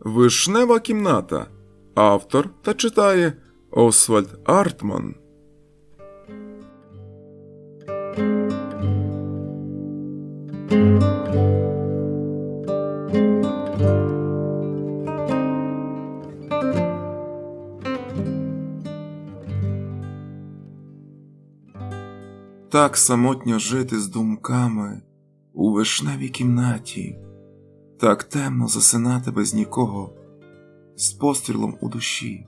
Вишнева кімната. Автор та читає Освальд Артман. Так самотньо жити з думками у вишневій кімнаті, так темно засинати без нікого, з пострілом у душі.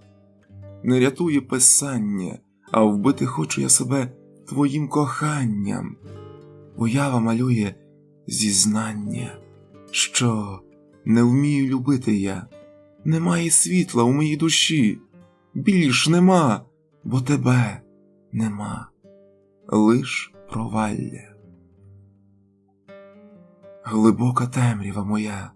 Не рятує писання, а вбити хочу я себе твоїм коханням. Уява малює зізнання, що не вмію любити я, немає світла у моїй душі, більш нема, бо тебе нема, лиш провалля. Глибока темрява моя,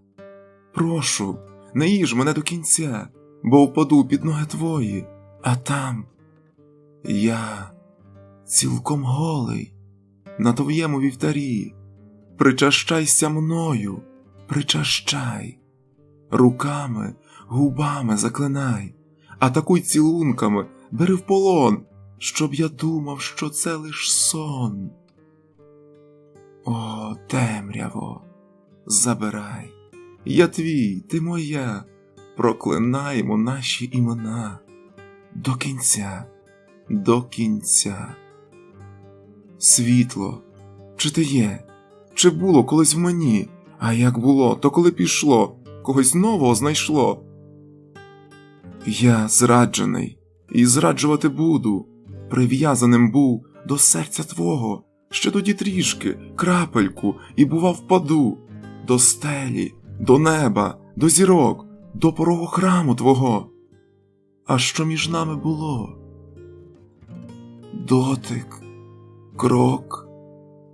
прошу, не їж мене до кінця, бо впаду під ноги твої, а там я цілком голий на твоєму вівтарі. Причащайся мною, причащай, руками, губами заклинай, атакуй цілунками, бери в полон, щоб я думав, що це лиш сон. О, темряво, забирай, я твій, ти моя, проклинаємо наші імена. До кінця, до кінця. Світло, чи ти є, чи було колись в мені, а як було, то коли пішло, когось нового знайшло. Я зраджений і зраджувати буду, прив'язаним був до серця твого, ще тоді трішки, крапельку, і бува впаду, до стелі, до неба, до зірок, до порогу храму твого. А що між нами було? Дотик, крок,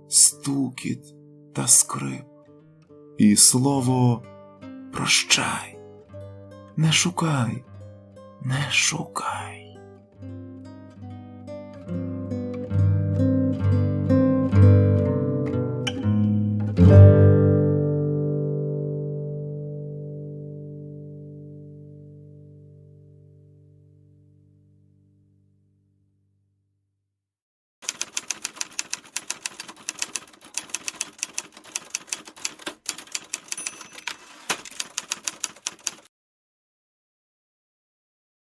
стукіт та скрип, і слово прощай. Не шукай, не шукай.